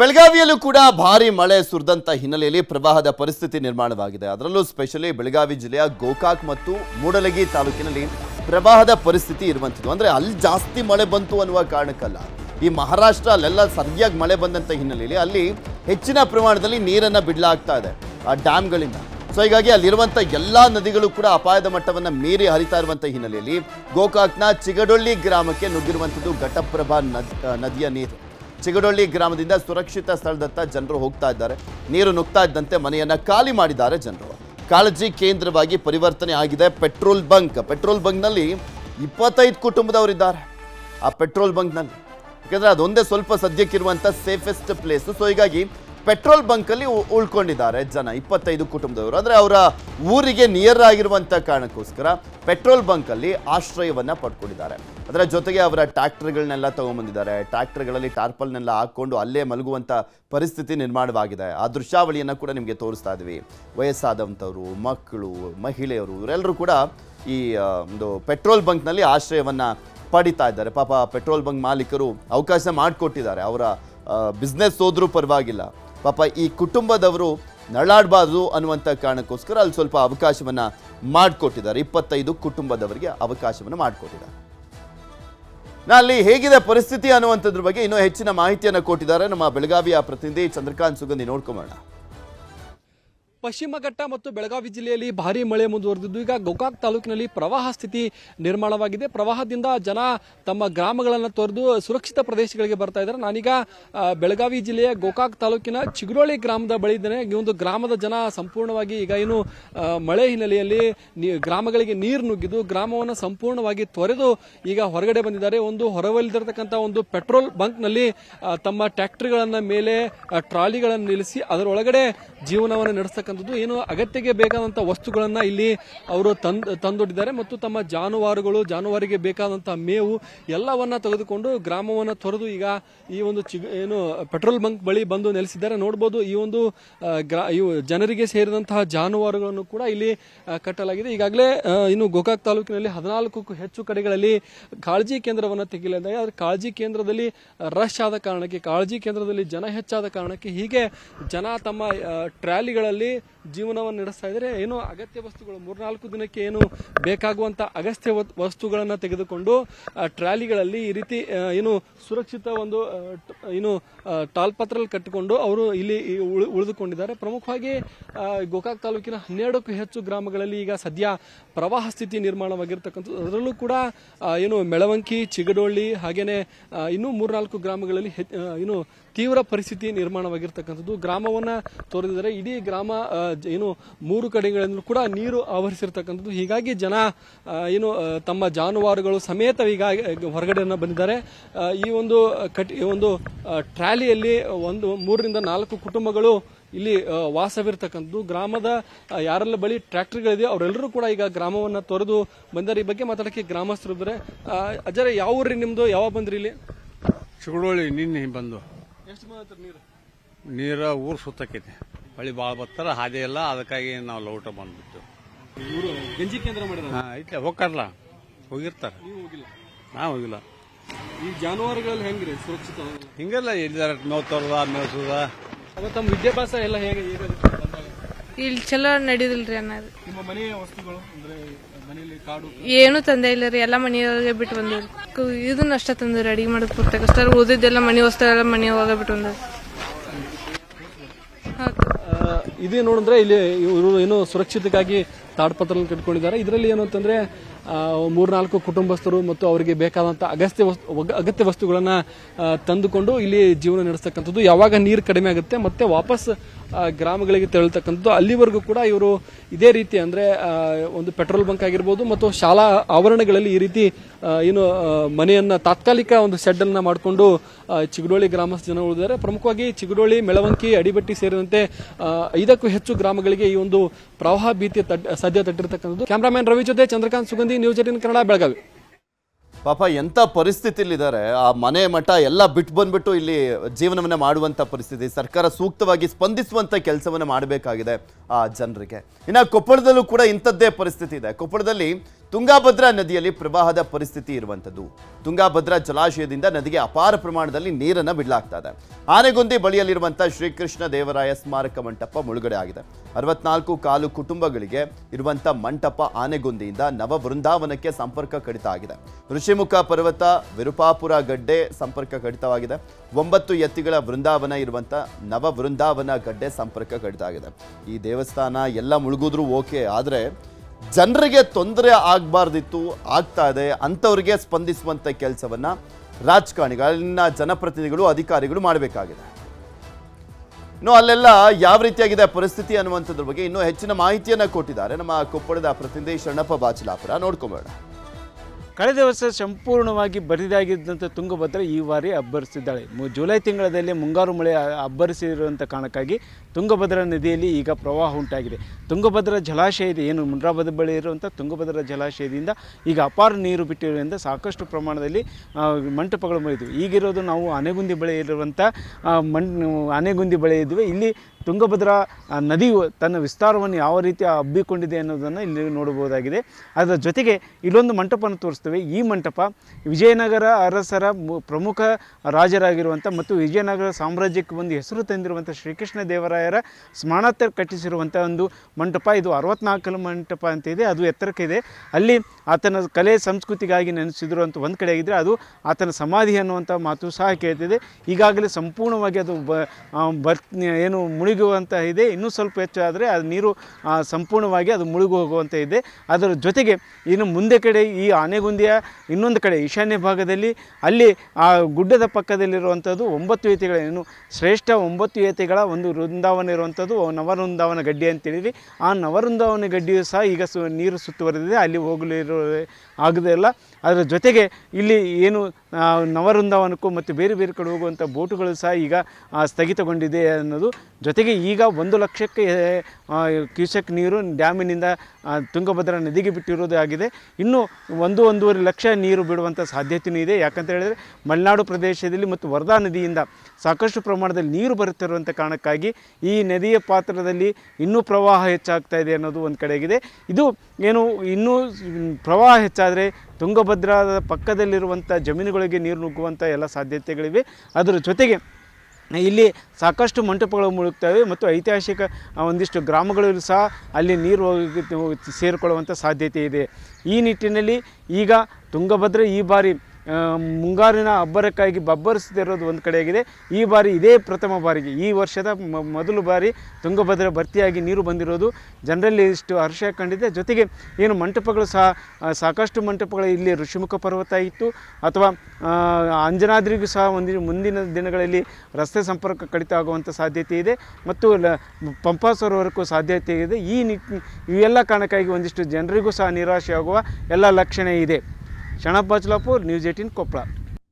ಬೆಳಗಾವಿಯಲ್ಲೂ ಕೂಡ ಭಾರಿ ಮಳೆ ಸುರಿದಂತ ಹಿನ್ನೆಲೆಯಲ್ಲಿ ಪ್ರವಾಹದ ಪರಿಸ್ಥಿತಿ ನಿರ್ಮಾಣವಾಗಿದೆ. ಅದರಲ್ಲೂ ಸ್ಪೆಷಲಿ ಬೆಳಗಾವಿ ಜಿಲ್ಲೆಯ ಗೋಕಾಕ್ ಮತ್ತು ಮೂಡಲಗಿ ತಾಲೂಕಿನಲ್ಲಿ ಪ್ರವಾಹದ ಪರಿಸ್ಥಿತಿ ಇರುವಂಥದ್ದು. ಅಂದ್ರೆ ಅಲ್ಲಿ ಜಾಸ್ತಿ ಮಳೆ ಬಂತು ಅನ್ನುವ ಕಾರಣಕ್ಕಲ್ಲ. ಈ ಮಹಾರಾಷ್ಟ್ರ ಅಲ್ಲೆಲ್ಲ ಸರಿಯಾಗಿ ಮಳೆ ಬಂದಂತ ಹಿನ್ನೆಲೆಯಲ್ಲಿ ಅಲ್ಲಿ ಹೆಚ್ಚಿನ ಪ್ರಮಾಣದಲ್ಲಿ ನೀರನ್ನ ಬಿಡಲಾಗ್ತಾ ಇದೆ, ಆ ಡ್ಯಾಮ್ಗಳಿಂದ. ಸೊ ಹೀಗಾಗಿ ಅಲ್ಲಿರುವಂಥ ಎಲ್ಲ ನದಿಗಳು ಕೂಡ ಅಪಾಯದ ಮಟ್ಟವನ್ನು ಮೀರಿ ಹರಿತಾ ಇರುವಂಥ ಹಿನ್ನೆಲೆಯಲ್ಲಿ ಗೋಕಾಕ್ನ ಚಿಗಡೊಳ್ಳಿ ಗ್ರಾಮಕ್ಕೆ ನುಗ್ಗಿರುವಂಥದ್ದು ಘಟಪ್ರಭಾ ನದ್ ನದಿಯ ನೀರು. ಚಿಗಡೊಳ್ಳಿ ಗ್ರಾಮದಿಂದ ಸುರಕ್ಷಿತ ಸ್ಥಳದತ್ತ ಜನರು ಹೋಗ್ತಾ ಇದ್ದಾರೆ. ನೀರು ನುಗ್ತಾ ಇದ್ದಂತೆ ಮನೆಯನ್ನ ಖಾಲಿ ಮಾಡಿದ್ದಾರೆ ಜನರು. ಕಾಳಜಿ ಕೇಂದ್ರವಾಗಿ ಪರಿವರ್ತನೆ ಆಗಿದೆ ಪೆಟ್ರೋಲ್ ಬಂಕ್. ಪೆಟ್ರೋಲ್ ಬಂಕ್ನಲ್ಲಿ ಇಪ್ಪತ್ತೈದು ಕುಟುಂಬದವರಿದ್ದಾರೆ. ಆ ಪೆಟ್ರೋಲ್ ಬಂಕ್ನಲ್ಲಿ ಯಾಕಂದರೆ ಅದೊಂದೇ ಸ್ವಲ್ಪ ಸದ್ಯಕ್ಕಿರುವಂಥ ಸೇಫೆಸ್ಟ್ ಪ್ಲೇಸ್ ಸೊ ಹೀಗಾಗಿ ಪೆಟ್ರೋಲ್ ಬಂಕಲ್ಲಿ ಉಳ್ಕೊಂಡಿದ್ದಾರೆ ಜನ, ಇಪ್ಪತ್ತೈದು ಕುಟುಂಬದವರು. ಅಂದರೆ ಅವರ ಊರಿಗೆ ನಿಯರ್ ಆಗಿರುವಂಥ ಕಾರಣಕ್ಕೋಸ್ಕರ ಪೆಟ್ರೋಲ್ ಬಂಕಲ್ಲಿ ಆಶ್ರಯವನ್ನ ಪಡ್ಕೊಂಡಿದ್ದಾರೆ. ಅದರ ಜೊತೆಗೆ ಅವರ ಟ್ರ್ಯಾಕ್ಟರ್ಗಳನ್ನೆಲ್ಲ ತೊಗೊಂಬಂದಿದ್ದಾರೆ. ಟ್ರ್ಯಾಕ್ಟರ್ಗಳಲ್ಲಿ ಟಾರ್ಪಲ್ನೆಲ್ಲ ಹಾಕ್ಕೊಂಡು ಅಲ್ಲೇ ಮಲಗುವಂಥ ಪರಿಸ್ಥಿತಿ ನಿರ್ಮಾಣವಾಗಿದೆ. ಆ ದೃಶ್ಯಾವಳಿಯನ್ನು ಕೂಡ ನಿಮಗೆ ತೋರಿಸ್ತಾ ಇದ್ವಿ. ವಯಸ್ಸಾದಂಥವರು, ಮಕ್ಕಳು, ಮಹಿಳೆಯರು ಇವರೆಲ್ಲರೂ ಕೂಡ ಈ ಒಂದು ಪೆಟ್ರೋಲ್ ಬಂಕ್ನಲ್ಲಿ ಆಶ್ರಯವನ್ನು ಪಡಿತಾ ಇದ್ದಾರೆ. ಪಾಪ ಪೆಟ್ರೋಲ್ ಬಂಕ್ ಮಾಲೀಕರು ಅವಕಾಶ ಮಾಡಿಕೊಟ್ಟಿದ್ದಾರೆ. ಅವರ ಬಿಸ್ನೆಸ್ ಹೋದರೂ ಪರವಾಗಿಲ್ಲ. ಪಾಪ ಈ ಕುಟುಂಬದವರು ನಳಾಡಬಾರ್ದು ಅನ್ನುವಂಥ ಕಾರಣಕ್ಕೋಸ್ಕರ ಅಲ್ಲಿ ಸ್ವಲ್ಪ ಅವಕಾಶವನ್ನು ಮಾಡಿಕೊಟ್ಟಿದ್ದಾರೆ. ಇಪ್ಪತ್ತೈದು ಕುಟುಂಬದವರಿಗೆ ಅವಕಾಶವನ್ನು ಮಾಡಿಕೊಟ್ಟಿದ್ದಾರೆ. ನಾ ಅಲ್ಲಿ ಹೇಗಿದೆ ಪರಿಸ್ಥಿತಿ ಅನ್ನುವಂಥದ್ರ ಬಗ್ಗೆ ಇನ್ನೂ ಹೆಚ್ಚಿನ ಮಾಹಿತಿಯನ್ನು ಕೊಟ್ಟಿದ್ದಾರೆ ನಮ್ಮ ಬೆಳಗಾವಿಯ ಪ್ರತಿನಿಧಿ ಚಂದ್ರಕಾಂತ್ ಸುಗಂಧಿ. ನೋಡ್ಕೊಂಬೋಣ ಪಶ್ಚಿಮ ಘಟ್ಟ ಮತ್ತು ಬೆಳಗಾವಿ ಜಿಲ್ಲೆಯಲ್ಲಿ ಭಾರಿ ಮಳೆ ಮುಂದುವರೆದಿದ್ದು, ಈಗ ಗೋಕಾಕ್ ತಾಲೂಕಿನಲ್ಲಿ ಪ್ರವಾಹ ಸ್ಥಿತಿ ನಿರ್ಮಾಣವಾಗಿದೆ. ಪ್ರವಾಹದಿಂದ ಜನ ತಮ್ಮ ಗ್ರಾಮಗಳನ್ನು ತೊರೆದು ಸುರಕ್ಷಿತ ಪ್ರದೇಶಗಳಿಗೆ ಬರ್ತಾ ಇದ್ದಾರೆ. ನಾನೀಗ ಬೆಳಗಾವಿ ಜಿಲ್ಲೆಯ ಗೋಕಾಕ್ ತಾಲೂಕಿನ ಚಿಗುರೋಳಿ ಗ್ರಾಮದ ಬಳಿ ಇದ್ದೇನೆ. ಈ ಒಂದು ಗ್ರಾಮದ ಜನ ಸಂಪೂರ್ಣವಾಗಿ ಈಗ ಏನು ಮಳೆ ಹಿನ್ನೆಲೆಯಲ್ಲಿ ಗ್ರಾಮಗಳಿಗೆ ನೀರು ನುಗ್ಗಿದ್ದು, ಗ್ರಾಮವನ್ನು ಸಂಪೂರ್ಣವಾಗಿ ತೊರೆದು ಈಗ ಹೊರಗಡೆ ಬಂದಿದ್ದಾರೆ. ಒಂದು ಹೊರವಲಿದಿರತಕ್ಕಂಥ ಒಂದು ಪೆಟ್ರೋಲ್ ಬಂಕ್ನಲ್ಲಿ ತಮ್ಮ ಟ್ರ್ಯಾಕ್ಟರ್ಗಳನ್ನ ಮೇಲೆ ಟ್ರಾಲಿಗಳನ್ನು ನಿಲ್ಲಿಸಿ ಅದರೊಳಗಡೆ ಜೀವನವನ್ನು ನಡೆಸ್ತಕ್ಕಂಥದ್ದು ಏನು ಅಗತ್ಯಕ್ಕೆ ಬೇಕಾದಂಥ ವಸ್ತುಗಳನ್ನು ಇಲ್ಲಿ ಅವರು ತಂದು, ತಂದೊಡ್ಡಿದ್ದಾರೆ ಮತ್ತು ತಮ್ಮ ಜಾನುವಾರುಗಳು, ಜಾನುವಾರಿಗೆ ಬೇಕಾದಂಥ ಮೇವು ಎಲ್ಲವನ್ನ ತೆಗೆದುಕೊಂಡು ಗ್ರಾಮವನ್ನು ತೊರೆದು ಈಗ ಈ ಒಂದು ಏನು ಪೆಟ್ರೋಲ್ ಬಂಕ್ ಬಳಿ ಬಂದು ನೆಲೆಸಿದ್ದಾರೆ. ನೋಡ್ಬೋದು ಈ ಒಂದು ಗ್ರಾ, ಇವು ಜನರಿಗೆ ಸೇರಿದಂತಹ ಜಾನುವಾರುಗಳನ್ನು ಕೂಡ ಇಲ್ಲಿ ಕಟ್ಟಲಾಗಿದೆ. ಈಗಾಗಲೇ ಇನ್ನು ಗೋಕಾಕ್ ತಾಲೂಕಿನಲ್ಲಿ ಹದಿನಾಲ್ಕು ಹೆಚ್ಚು ಕಡೆಗಳಲ್ಲಿ ಕಾಳಜಿ ಕೇಂದ್ರವನ್ನು ತೆಗೆಯಲಾಗಿದೆ. ಆದರೆ ಕಾಳಜಿ ಕೇಂದ್ರದಲ್ಲಿ ರಶ್ ಆದ ಕಾರಣಕ್ಕೆ, ಕಾಳಜಿ ಕೇಂದ್ರದಲ್ಲಿ ಜನ ಹೆಚ್ಚಾದ ಕಾರಣಕ್ಕೆ ಹೀಗೆ ಜನ ತಮ್ಮ ಟ್ರ್ಯಾಲಿಗಳಲ್ಲಿ ಜೀವನವನ್ನು ನಡೆಸ್ತಾ ಇದ್ದಾರೆ. ಏನು ಅಗತ್ಯ ವಸ್ತುಗಳು, ಮೂರ್ನಾಲ್ಕು ದಿನಕ್ಕೆ ಏನು ಬೇಕಾಗುವಂಥ ಅಗತ್ಯ ವಸ್ತುಗಳನ್ನು ತೆಗೆದುಕೊಂಡು ಟ್ರಾಲಿಗಳಲ್ಲಿ ಈ ರೀತಿ ಏನು ಸುರಕ್ಷಿತ ಒಂದು ಏನು ತಾಲ್ಪತ್ರಲ್ಲಿ ಕಟ್ಟಿಕೊಂಡು ಅವರು ಇಲ್ಲಿ ಉಳಿದುಕೊಂಡಿದ್ದಾರೆ. ಪ್ರಮುಖವಾಗಿ ಗೋಕಾಕ್ ತಾಲೂಕಿನ ಹನ್ನೆರಡಕ್ಕೂ ಹೆಚ್ಚು ಗ್ರಾಮಗಳಲ್ಲಿ ಈಗ ಸದ್ಯ ಪ್ರವಾಹ ಸ್ಥಿತಿ ನಿರ್ಮಾಣವಾಗಿರ್ತಕ್ಕಂಥದ್ದು ಅದರಲ್ಲೂ ಕೂಡ ಏನು ಮೆಳವಂಕಿ, ಚಿಗಡೊಳ್ಳಿ, ಹಾಗೇನೆ ಇನ್ನೂ ಮೂರ್ನಾಲ್ಕು ಗ್ರಾಮಗಳಲ್ಲಿ ಏನು ತೀವ್ರ ಪರಿಸ್ಥಿತಿ ನಿರ್ಮಾಣವಾಗಿರ್ತಕ್ಕಂಥದ್ದು. ಗ್ರಾಮವನ್ನ ತೋರಿದರೆ ಇಡೀ ಗ್ರಾಮ ಏನು ಮೂರು ಕಡೆಗಳಿಂದಲೂ ಕೂಡ ನೀರು ಆವರಿಸಿರ್ತಕ್ಕಂಥದ್ದು. ಹೀಗಾಗಿ ಜನ ಏನು ತಮ್ಮ ಜಾನುವಾರುಗಳು ಸಮೇತ ಈಗ ಹೊರಗಡೆಯನ್ನು ಬಂದಿದ್ದಾರೆ. ಈ ಒಂದು ಕಟಿ ಒಂದು ಟ್ರಾಲಿಯಲ್ಲಿ ಒಂದು ಮೂರರಿಂದ ನಾಲ್ಕು ಕುಟುಂಬಗಳು ಇಲ್ಲಿ ವಾಸವಿರ್ತಕ್ಕಂಥದ್ದು. ಗ್ರಾಮದ ಯಾರೆಲ್ಲ ಬಳಿ ಟ್ರ್ಯಾಕ್ಟರ್ಗಳಿದೆ ಅವರೆಲ್ಲರೂ ಕೂಡ ಈಗ ಗ್ರಾಮವನ್ನು ತೊರೆದು ಬಂದರೆ. ಈ ಬಗ್ಗೆ ಮಾತಾಡೋಕ್ಕೆ ಗ್ರಾಮಸ್ಥರು ಇದ್ದಾರೆ. ಅಜರೆ, ಯಾವ ಊರಿ ನಿಮ್ಮದು ಯಾವಾಗ ಬಂದ್ರಿ ಇಲ್ಲಿ? ಚಿಗುಡೋಳಿ ನಿನ್ನೆ ಬಂದು. ಎಷ್ಟು ನೀರು? ನೀರ ಊರು ಸುತ್ತಕೈತಿ. ಹೊಳಿ ಭಾಳ ಬರ್ತಾರ ಹಾದಿ ಇಲ್ಲ ಅದಕ್ಕಾಗಿ ನಾವು ಲೌಟ ಬಂದ್ಬಿಟ್ಟು. ಇವರು ಗಂಜಿ ಕೇಂದ್ರ ಮಾಡಿದ ಹಾ ಐತೆ ಹೋಗ್ತಾರಲ್ಲ? ಹೋಗಿರ್ತಾರ. ನೀವು ಹೋಗಿಲ್ಲ? ನಾ ಹೋಗಿಲ್ಲ. ಈ ಜಾನುವಾರುಗಳಲ್ಲಿ ಹೆಂಗ್ರಿ ಸುರಕ್ಷಿತ? ಹಿಂಗೆಲ್ಲ ಇದ್ದಾರೆ ಮೇವ್ ತರೋದ ಅವ ತಮ್ಮ ವಿದ್ಯಾಭ್ಯಾಸ ಎಲ್ಲ ಹೇಗೆ ಬಂದಾಗ ಇಲ್ಲಿ ಚಲೋ ನಡೀದಿಲ್ರಿ ಅನ್ನೋದು. ನಿಮ್ಮ ಮನೆಯ ವಸ್ತುಗಳು ಅಂದ್ರೆ ಮನೆಯಲ್ಲಿ ಕಾಡು ಏನು ತಂದೆ ಇಲ್ಲ ರೀ ಎಲ್ಲ ಮನೆಯೊಳಗೆ ಬಿಟ್ಟು ಬಂದಿವ್ರಿ. ಇದನ್ನ ಅಷ್ಟ ತಂದ್ರಿ ಅಡಿಗೆ ಮಾಡೋದು ಪುಸ್ತಕ ಅಷ್ಟ. ಉಳಿದಿದ್ದೆಲ್ಲ ಮನೆ ವಸ್ತು ಎಲ್ಲ ಮನೆಯೊಳಗೆ ಬಿಟ್ಟು ಬಂದ್ರಿ ಇದೇ ನೋಡಿದ್ರೆ ಇಲ್ಲಿ ಇವರು ಏನು ಸುರಕ್ಷಿತಕ್ಕಾಗಿ ತಾಡ್ಪತ್ರ ಕಟ್ಕೊಂಡಿದ್ದಾರೆ. ಇದರಲ್ಲಿ ಏನು ಅಂತಂದ್ರೆ ಮೂರ್ನಾಲ್ಕು ಕುಟುಂಬಸ್ಥರು ಮತ್ತು ಅವರಿಗೆ ಬೇಕಾದಂತಹ ಅಗತ್ಯ ವಸ್ತು ಅಗತ್ಯ ವಸ್ತುಗಳನ್ನ ತಂದುಕೊಂಡು ಇಲ್ಲಿ ಜೀವನ ನಡೆಸ್ತಕ್ಕಂಥದ್ದು. ಯಾವಾಗ ನೀರು ಕಡಿಮೆ ಆಗುತ್ತೆ ಮತ್ತೆ ವಾಪಸ್ ಗ್ರಾಮಗಳಿಗೆ ತೆರಳತಕ್ಕಂಥದ್ದು. ಅಲ್ಲಿವರೆಗೂ ಕೂಡ ಇವರು ಇದೇ ರೀತಿ ಅಂದ್ರೆ ಒಂದು ಪೆಟ್ರೋಲ್ ಬಂಕ್ ಆಗಿರ್ಬೋದು ಮತ್ತು ಶಾಲಾ ಆವರಣಗಳಲ್ಲಿ ಈ ರೀತಿ ಏನು ಮನೆಯನ್ನ ತಾತ್ಕಾಲಿಕ ಒಂದು ಶೆಡ್ ಅನ್ನ ಮಾಡಿಕೊಂಡು ಚಿಗಡೋಳಿ ಗ್ರಾಮಸ್ಥ ಜನ ಉಳಿದಿದ್ದಾರೆ. ಪ್ರಮುಖವಾಗಿ ಚಿಗಡೋಳಿ ಮೆಳವಂಕಿ ಅಡಿಬಟ್ಟಿ ಸೇರಿದಂತೆ ಆ, ಹೆಚ್ಚು ಗ್ರಾಮಗಳಿಗೆ ಈ ಒಂದು ಪ್ರವಾಹ ಭೀತಿ ಸದ್ಯ ತಟ್ಟಿರ್ತಕ್ಕಂಥದ್ದು. ಕ್ಯಾಮ್ರಾಮನ್ ರವಿ ಜೊತೆ ಚಂದ್ರಕಾಂತ್ ಸುಗಂಧಿ, ನ್ಯೂಸ್ ಏಟಿನ್ ಕನ್ನಡ, ಬೆಳಗಾವಿ. ಪಾಪ ಎಂಥ ಪರಿಸ್ಥಿತಿಲಿದ್ದಾರೆ, ಆ ಮನೆ ಮಠ ಎಲ್ಲ ಬಿಟ್ಟು ಬಂದ್ಬಿಟ್ಟು ಇಲ್ಲಿ ಜೀವನವನ್ನ ಮಾಡುವಂಥ ಪರಿಸ್ಥಿತಿ, ಸರ್ಕಾರ ಸೂಕ್ತವಾಗಿ ಸ್ಪಂದಿಸುವಂಥ ಕೆಲಸವನ್ನು ಮಾಡಬೇಕಾಗಿದೆ ಆ ಜನರಿಗೆ. ಇನ್ನು ಕೊಪ್ಪಳದಲ್ಲೂ ಕೂಡ ಇಂಥದ್ದೇ ಪರಿಸ್ಥಿತಿ ಇದೆ. ಕೊಪ್ಪಳದಲ್ಲಿ ತುಂಗಾಭದ್ರಾ ನದಿಯಲ್ಲಿ ಪ್ರವಾಹದ ಪರಿಸ್ಥಿತಿ ಇರುವಂಥದ್ದು. ತುಂಗಾಭದ್ರಾ ಜಲಾಶಯದಿಂದ ನದಿಗೆ ಅಪಾರ ಪ್ರಮಾಣದಲ್ಲಿ ನೀರನ್ನು ಬಿಡಲಾಗ್ತಾ ಇದೆ ಆನೆಗೊಂದಿ ಬಳಿಯಲ್ಲಿರುವಂಥ ಶ್ರೀಕೃಷ್ಣ ದೇವರಾಯ ಸ್ಮಾರಕ ಮಂಟಪ ಮುಳುಗಡೆ ಆಗಿದೆ. ಅರವತ್ನಾಲ್ಕು ಕಾಲು ಕುಟುಂಬಗಳಿಗೆ ಇರುವಂಥ ಮಂಟಪ ಆನೆಗೊಂದಿಯಿಂದ ನವ ಬೃಂದಾವನಕ್ಕೆ ಸಂಪರ್ಕ ಕಡಿತ ಆಗಿದೆ. ಋಷಿಮುಖ ಪರ್ವತ, ವಿರುಪಾಪುರ ಗಡ್ಡೆ ಸಂಪರ್ಕ ಕಡಿತವಾಗಿದೆ. ಒಂಬತ್ತು ಎತ್ತಿಗಳ ವೃಂದಾವನ ಇರುವಂಥ ನವ ಬೃಂದಾವನ ಗಡ್ಡೆ ಸಂಪರ್ಕ ಕಡಿತ ಆಗಿದೆ. ಈ ದೇವಸ್ಥಾನ ಎಲ್ಲ ಮುಳುಗಿದ್ರೂ ಓಕೆ, ಆದರೆ ಜನರಿಗೆ ತೊಂದರೆ ಆಗಬಾರ್ದಿತ್ತು, ಆಗ್ತಾ ಇದೆ, ಅಂಥವ್ರಿಗೆ ಸ್ಪಂದಿಸುವಂಥ ಕೆಲಸವನ್ನು ರಾಜಕಾರಣಿಗಳು ಜನಪ್ರತಿನಿಧಿಗಳು, ಅಧಿಕಾರಿಗಳು ಮಾಡಬೇಕಾಗಿದೆ. ಇನ್ನು ಅಲ್ಲೆಲ್ಲ ಯಾವ ರೀತಿಯಾಗಿದೆ ಪರಿಸ್ಥಿತಿ ಅನ್ನುವಂಥದ್ರ ಬಗ್ಗೆ ಇನ್ನೂ ಹೆಚ್ಚಿನ ಮಾಹಿತಿಯನ್ನ ಕೊಟ್ಟಿದ್ದಾರೆ ನಮ್ಮ ಕೊಪ್ಪಳದ ಪ್ರತಿನಿಧಿ ಶರಣಪ್ಪ ಬಾಚಲಾಪುರ. ನೋಡ್ಕೊಂಬೇಡ ಕಳೆದ ವರ್ಷ ಸಂಪೂರ್ಣವಾಗಿ ಬರಿದಾಗಿದ್ದಂಥ ತುಂಗಭದ್ರಾ ಈ ಬಾರಿ ಅಬ್ಬರಿಸಿದ್ದಾಳೆ. ಜುಲೈ ತಿಂಗಳಲ್ಲಿ ಮುಂಗಾರು ಮಳೆ ಅಬ್ಬರಿಸಿರುವಂಥ ಕಾರಣಕ್ಕಾಗಿ ತುಂಗಭದ್ರಾ ನದಿಯಲ್ಲಿ ಈಗ ಪ್ರವಾಹ ಉಂಟಾಗಿದೆ. ತುಂಗಭದ್ರಾ ಜಲಾಶಯ ಇದೆ ಏನು ಮುಂಡ್ರಾಬದ ಬಳಿ ಇರುವಂಥ ತುಂಗಭದ್ರಾ ಜಲಾಶಯದಿಂದ ಈಗ ಅಪಾರ ನೀರು ಬಿಟ್ಟಿರುವುದರಿಂದ ಸಾಕಷ್ಟು ಪ್ರಮಾಣದಲ್ಲಿ ಮಂಟಪಗಳು ಮುರಿದಿವೆ. ಈಗಿರೋದು ನಾವು ಆನೆಗುಂದಿ ಬಳಿ ಇರುವಂಥ ಮಣ್, ಆನೆಗುಂದಿ ಬಳಿ ಇದ್ವಿ. ಇಲ್ಲಿ ತುಂಗಭದ್ರಾ ನದಿಯು ತನ್ನ ವಿಸ್ತಾರವನ್ನು ಯಾವ ರೀತಿ ಹಬ್ಬಿಕೊಂಡಿದೆ ಅನ್ನೋದನ್ನು ಇಲ್ಲಿ ನೋಡಬಹುದಾಗಿದೆ. ಅದರ ಜೊತೆಗೆ ಇಲ್ಲೊಂದು ಮಂಟಪವನ್ನು ತೋರಿಸ್ತೇವೆ. ಈ ಮಂಟಪ ವಿಜಯನಗರ ಅರಸರ ಪ್ರಮುಖ ರಾಜರಾಗಿರುವಂಥ ಮತ್ತು ವಿಜಯನಗರ ಸಾಮ್ರಾಜ್ಯಕ್ಕೆ ಒಂದು ಹೆಸರು ತಂದಿರುವಂಥ ಶ್ರೀಕೃಷ್ಣ ದೇವರಾಯರ ಸ್ಮರಣಾರ್ಥ ಕಟ್ಟಿಸಿರುವಂಥ ಒಂದು ಮಂಟಪ. ಇದು ಅರವತ್ನಾಲ್ಕು ಮಂಟಪ ಅಂತ ಇದೆ. ಅದು ಎತ್ತರಕ್ಕಿದೆ. ಅಲ್ಲಿ ಆತನ ಕಲೆ ಸಂಸ್ಕೃತಿಗಾಗಿ ನೆನೆಸಿದ್ರು ಅಂತ ಒಂದು ಕಡೆ ಆಗಿದ್ದರೆ ಅದು ಆತನ ಸಮಾಧಿ ಅನ್ನುವಂಥ ಮಾತು ಸಹ ಕೇಳ್ತಿದೆ. ಈಗಾಗಲೇ ಸಂಪೂರ್ಣವಾಗಿ ಅದು ಬ ಏನು ಬರ್ ಏನು ಮುಳುಗುವಂತ ಇದೆ. ಇನ್ನೂ ಸ್ವಲ್ಪ ಹೆಚ್ಚು ಆದರೆ ಅದು ನೀರು ಸಂಪೂರ್ಣವಾಗಿ ಅದು ಮುಳುಗು ಹೋಗುವಂತ ಇದೆ. ಅದರ ಜೊತೆಗೆ ಇನ್ನು ಮುಂದೆ ಕಡೆ ಈ ಆನೆಗುಂದಿಯ ಇನ್ನೊಂದು ಕಡೆ ಈಶಾನ್ಯ ಭಾಗದಲ್ಲಿ ಅಲ್ಲಿ ಆ ಗುಡ್ಡದ ಪಕ್ಕದಲ್ಲಿರುವಂಥದ್ದು ಒಂಬತ್ತು ಏತಿಗಳ ಏನು ಶ್ರೇಷ್ಠ ಒಂಬತ್ತು ಏತಿಗಳ ಒಂದು ವೃಂದಾವನ ಇರುವಂಥದ್ದು ನವವೃಂದಾವನ ಗಡ್ಡೆ ಅಂತೇಳಿದ್ವಿ ಆ ನವವೃಂದಾವನ ಗಡ್ಡೆಯು ಸಹ ಈಗ ಸು, ನೀರು ಸುತ್ತುವರೆದಿದೆ. ಅಲ್ಲಿ ಹೋಗಲು ಆಗದೆಲ್ಲ ಅದರ ಜೊತೆಗೆ ಇಲ್ಲಿ ಏನು ನವವೃಂದಾವನಕ್ಕೂ ಮತ್ತು ಬೇರೆ ಬೇರೆ ಕಡೆ ಹೋಗುವಂಥ ಬೋಟುಗಳು ಸಹ ಈಗ ಸ್ಥಗಿತಗೊಂಡಿದೆ ಅನ್ನೋದು. ಜೊತೆಗೆ ಈಗ ಒಂದು ಲಕ್ಷಕ್ಕೆ ಕ್ಯೂಸೆಕ್ ನೀರು ಡ್ಯಾಮಿನಿಂದ ತುಂಗಭದ್ರಾ ನದಿಗೆ ಬಿಟ್ಟಿರೋದು ಆಗಿದೆ. ಇನ್ನು ಒಂದು, ಒಂದೂವರೆ ಲಕ್ಷ ನೀರು ಬಿಡುವಂಥ ಸಾಧ್ಯತೆಯೂ ಇದೆ. ಯಾಕಂತ ಹೇಳಿದರೆ ಮಲೆನಾಡು ಪ್ರದೇಶದಲ್ಲಿ ಮತ್ತು ವರ್ಧಾ ನದಿಯಿಂದ ಸಾಕಷ್ಟು ಪ್ರಮಾಣದಲ್ಲಿ ನೀರು ಬರುತ್ತಿರುವಂಥ ಕಾರಣಕ್ಕಾಗಿ ಈ ನದಿಯ ಪಾತ್ರದಲ್ಲಿ ಇನ್ನೂ ಪ್ರವಾಹ ಹೆಚ್ಚಾಗ್ತಾ ಇದೆ ಅನ್ನೋದು ಒಂದು ಕಡೆಗಿದೆ. ಇದು ಏನು, ಇನ್ನೂ ಪ್ರವಾಹ ಹೆಚ್ಚಾದರೆ ತುಂಗಭದ್ರಾದ ಪಕ್ಕದಲ್ಲಿರುವಂಥ ಜಮೀನುಗಳಿಗೆ ನೀರು ನುಗ್ಗುವಂಥ ಎಲ್ಲ ಸಾಧ್ಯತೆಗಳಿವೆ. ಅದರ ಜೊತೆಗೆ ಇಲ್ಲಿ ಸಾಕಷ್ಟು ಮಂಟಪಗಳು ಮುಳುಗ್ತವೆ ಮತ್ತು ಐತಿಹಾಸಿಕ ಒಂದಿಷ್ಟು ಗ್ರಾಮಗಳಲ್ಲೂ ಸಹ ಅಲ್ಲಿ ನೀರು ಹೋಗಿ ಸೇರಿಕೊಳ್ಳುವಂಥ ಸಾಧ್ಯತೆ ಇದೆ. ಈ ನಿಟ್ಟಿನಲ್ಲಿ ಈಗ ತುಂಗಭದ್ರಾ ಈ ಬಾರಿ ಮುಂಗಾರಿನ ಅಬ್ಬರಕ್ಕಾಗಿ ಬಬ್ಬರಿಸ್ತಿರೋದು ಒಂದು ಕಡೆಯಾಗಿದೆ. ಈ ಬಾರಿ ಇದೇ ಪ್ರಥಮ ಬಾರಿಗೆ. ಈ ವರ್ಷದ ಮೊದಲು ಬಾರಿ ತುಂಗಭದ್ರಾ ಭರ್ತಿಯಾಗಿ ನೀರು ಬಂದಿರೋದು. ಜನರಲ್ಲಿ ಇಷ್ಟು ಹರ್ಷ ಕಂಡಿದೆ. ಜೊತೆಗೆ ಏನು ಮಂಟಪಗಳು ಸಹ ಸಾಕಷ್ಟು ಮಂಟಪಗಳು ಇಲ್ಲಿ ಋಷಿಮುಖ ಪರ್ವತ ಇತ್ತು. ಅಥವಾ ಅಂಜನಾದ್ರಿಗೂ ಸಹ ಒಂದು, ಮುಂದಿನ ದಿನಗಳಲ್ಲಿ ರಸ್ತೆ ಸಂಪರ್ಕ ಕಡಿತ ಆಗುವಂಥ ಸಾಧ್ಯತೆ ಇದೆ. ಮತ್ತು ಪಂಪಾ ಸರೋವರಕ್ಕೂ ಸಾಧ್ಯತೆ ಇದೆ. ಈ ನಿಟ್ಟಿನ ಇವೆಲ್ಲ ಕಾರಣಕ್ಕಾಗಿ ಒಂದಿಷ್ಟು ಜನರಿಗೂ ಸಹ ನಿರಾಶೆ ಆಗುವ ಎಲ್ಲ ಲಕ್ಷಣ ಇದೆ. Shanappa news eighteen Koppal